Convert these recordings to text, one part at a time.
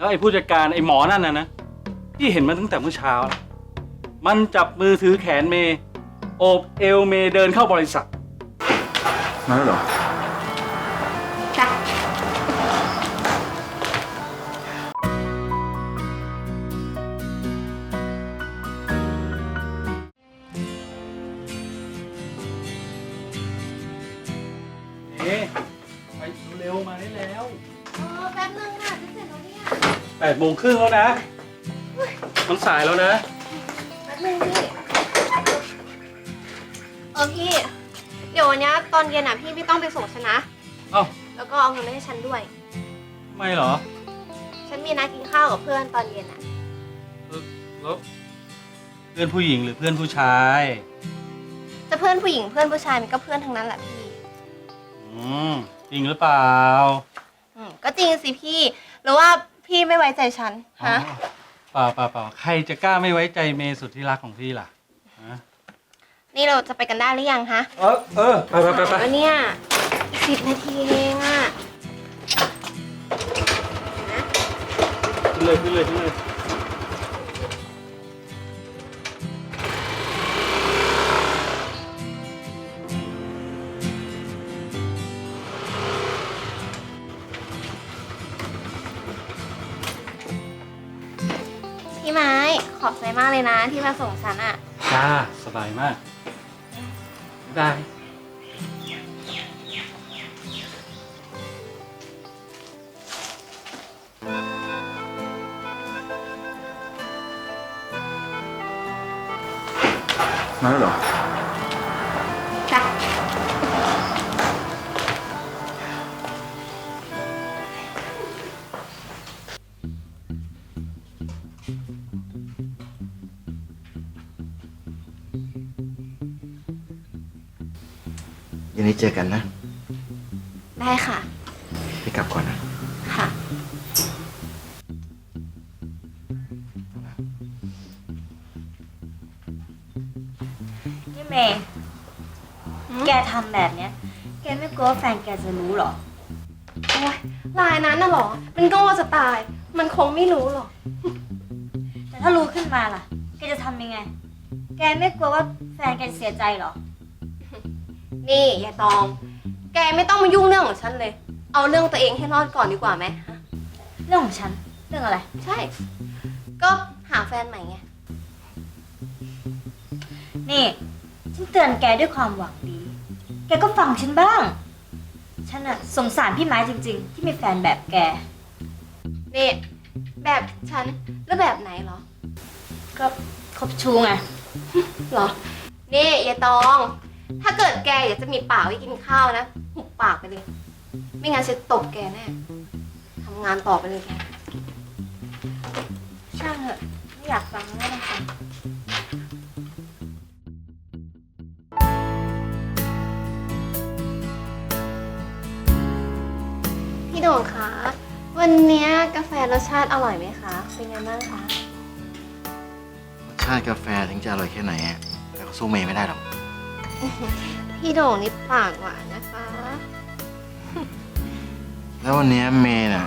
แล้วไอ้ผู้จัดการไอ้หมอนั่นน่ะนะที่เห็นมันตั้งแต่เมื่อเช้า มันจับมือถือแขนเมย์โอบเอวเมย์เดินเข้าบริษัท นั่นเหรอ ดโมงครึ่งแล้วนะมันสายแล้วนะ แป๊บนึงพี่เออพี่ เดี๋ยววันเนี้ยตอนเย็นอะพี่ไม่ต้องไปส่งฉันนะ เอ้าแล้วก็เอาเงินมาให้ฉันด้วย ทำไมเหรอฉันมีนัดกินข้าวกับเพื่อนตอนเย็นอะเออแล้วเพื่อนผู้หญิงหรือเพื่อนผู้ชายจะเพื่อนผู้หญิงเพื่อนผู้ชายมันก็เพื่อนทั้งนั้นแหละพี่ อืมจริงหรือเปล่า อืมก็จริงสิพี่ หรือว่า พี่ไม่ไว้ใจฉันอ๋อฮะเปล่าเปล่าเปล่าใครจะกล้าไม่ไว้ใจเมย์สุดที่รักของพี่ล่ะฮะนี่เราจะไปกันได้หรือยังฮะเออเออไปไปไปไปแล้วเนี่ยสิบนาทีเองอะขึ้นเลยขึ้นเลยขึ้นเลย ขอบใจมากเลยนะที่มาส่งฉันอะจ้าสบายมากได้มาแล้วเหรอ เย็นนี้เจอกันนะ ได้ค่ะ พี่กลับก่อนนะ ค่ะ นี่เมย์ แกทำแบบเนี้ย แกไม่กลัวว่าแฟนแกจะรู้เหรอ โอ๊ยลายนั้นน่ะเหรอ มันโง่จะตาย มันคงไม่รู้หรอก แต่ถ้ารู้ขึ้นมาล่ะ แกจะทำยังไง แกไม่กลัวว่าแฟนแกจะเสียใจเหรอ นี่ยายตอง แกไม่ต้องมายุ่งเรื่องของฉันเลย เอาเรื่องตัวเองให้รอดก่อนดีกว่าไหมฮะเรื่องของฉัน เรื่องอะไร ใช่ ก็หาแฟนใหม่ไง นี่ ฉันเตือนแกด้วยความหวังดี แกก็ฟังฉันบ้าง ฉันอะสงสารพี่ไม้จริง ๆ ที่มีแฟนแบบแก นี่ แบบฉันแล้วแบบไหนเหรอ ก็คบชูไง เหรอ นี่ยายตอง ถ้าเกิดแกอยากจะมีปากไว้กินข้าวนะหุบปากไปเลย ไม่งั้นฉันตบแกแน่ทำงานต่อไปเลยแก ช่างเถอะไม่อยากฟังไม่ต้องฟัง พี่โด่งคะ วันเนี้ยกาแฟรสชาติอร่อยไหมคะ เป็นไงบ้างคะ รสชาติกาแฟถึงจะอร่อยแค่ไหนอะแต่ก็สู้เมย์ไม่ได้หรอก พี่โด่งนี่ปากหวานนะคะ แล้ววันนี้เมย์น่ะ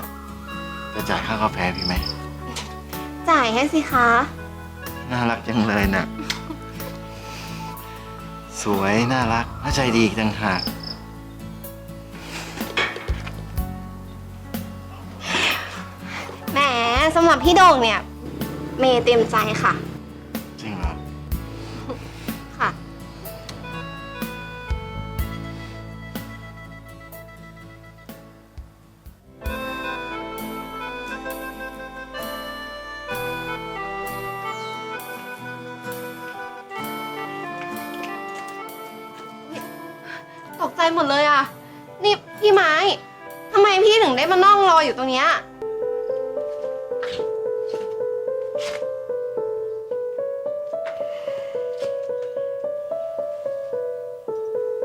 จะจ่ายค่ากาแฟพี่ไหม จ่ายให้สิคะ น่ารักจังเลยน่ะ สวยน่ารักน่าใจดีอีกต่างหาก แหมสำหรับพี่โด่งเนี่ย เมย์เต็มใจค่ะ หมดเลยอะ นี่พี่ไม้ทำไมพี่ถึงได้มานั่งรออยู่ตรงเนี้ย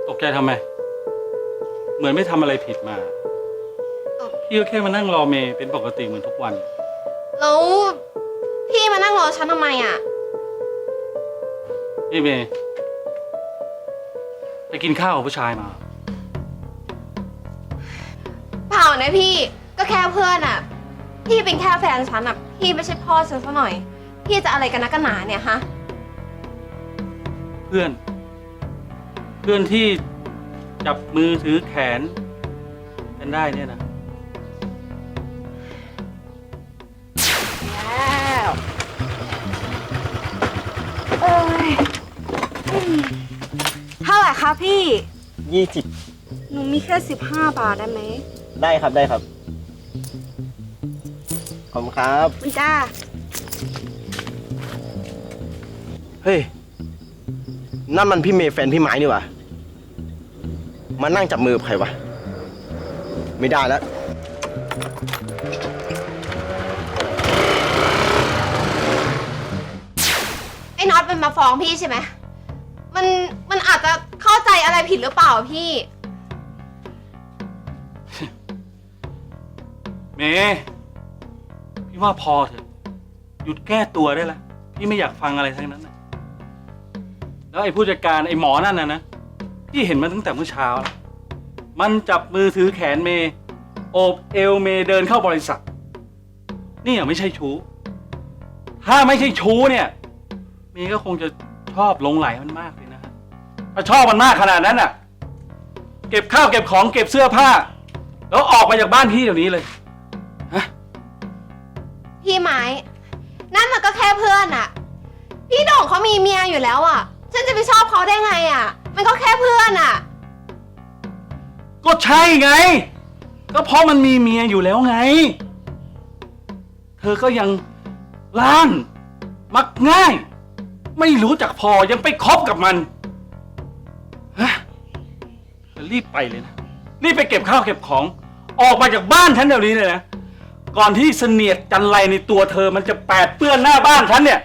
ตกใจทำไม เหมือนไม่ทำอะไรผิดมา เอ้าพี่ก็แค่มานั่งรอเมย์เป็นปกติเหมือนทุกวัน แล้วพี่มานั่งรอฉันทำไมอะ นี่เมย์ไปกินข้าวกับผู้ชายมาเป ล่านะพี่ ก็แค่เพื่อนอะ พี่เป็นแค่แฟนฉันอะพี่ไม่ใช่พ่อฉันซะหน่อย พี่จะอะไรกันนักกันหนาเนี่ยฮะ เพื่อน เพื่อนที่จับมือถือแขนกันได้เนี่ยนะแล้วเอ้ยอืมเท่าไหร่คะพี่ ยี่สิบหนูมีแค่สิบห้าบาทได้ไหม ได้ครับได้ครับ ขอบคุณครับ คุณจ้า เฮ้ย นั่นมันพี่เมย์แฟนพี่ไม้นี่หวะมานั่งจับมือกับใครวะ ไม่ได้แล้ว ไอ้น็อตมันมาฟ้องพี่ใช่ไหม มัน มันอาจจะเข้าใจอะไรผิดหรือเปล่าพี่ เมย์พี่ว่าพอเถอะ หยุดแก้ตัวได้ละพี่ไม่อยากฟังอะไรทั้งนั้นนะแล้วไอ้ผู้จัดการไอ้หมอนั่นนะนะพี่เห็นมันตั้งแต่เมื่อเช้าแล้วมันจับมือถือแขนเมย์โอบเอวเมย์เดินเข้าบริษัท นี่อะไม่ใช่ชู้ ถ้าไม่ใช่ชู้เนี่ย เมย์ก็คงจะชอบหลงไหลมันมากเลยนะฮะถ้าชอบมันมากขนาดนั้นอะ เก็บข้าวเก็บของเก็บเสื้อผ้า แล้วออกไปจากบ้านพี่เดี๋ยวนี้เลย พี่ไม้ นั่นมันก็แค่เพื่อนอะพี่โด่งเขามีเมียอยู่แล้วอะฉันจะไปชอบเขาได้ไงอะมันก็แค่เพื่อนอะก็ใช่ไง ก็เพราะมันมีเมียอยู่แล้วไง เธอก็ยังล้าน มักง่าย ไม่รู้จักพอยังไปคบกับมันฮะเธอรีบไปเลยนะ รีบไปเก็บข้าวเก็บของ ออกมาจากบ้านฉันเดี๋ยวนี้เลยนะ ก่อนที่เสนียดจันไรในตัวเธอมันจะแปดเปื้อนหน้าบ้านฉันเนี่ย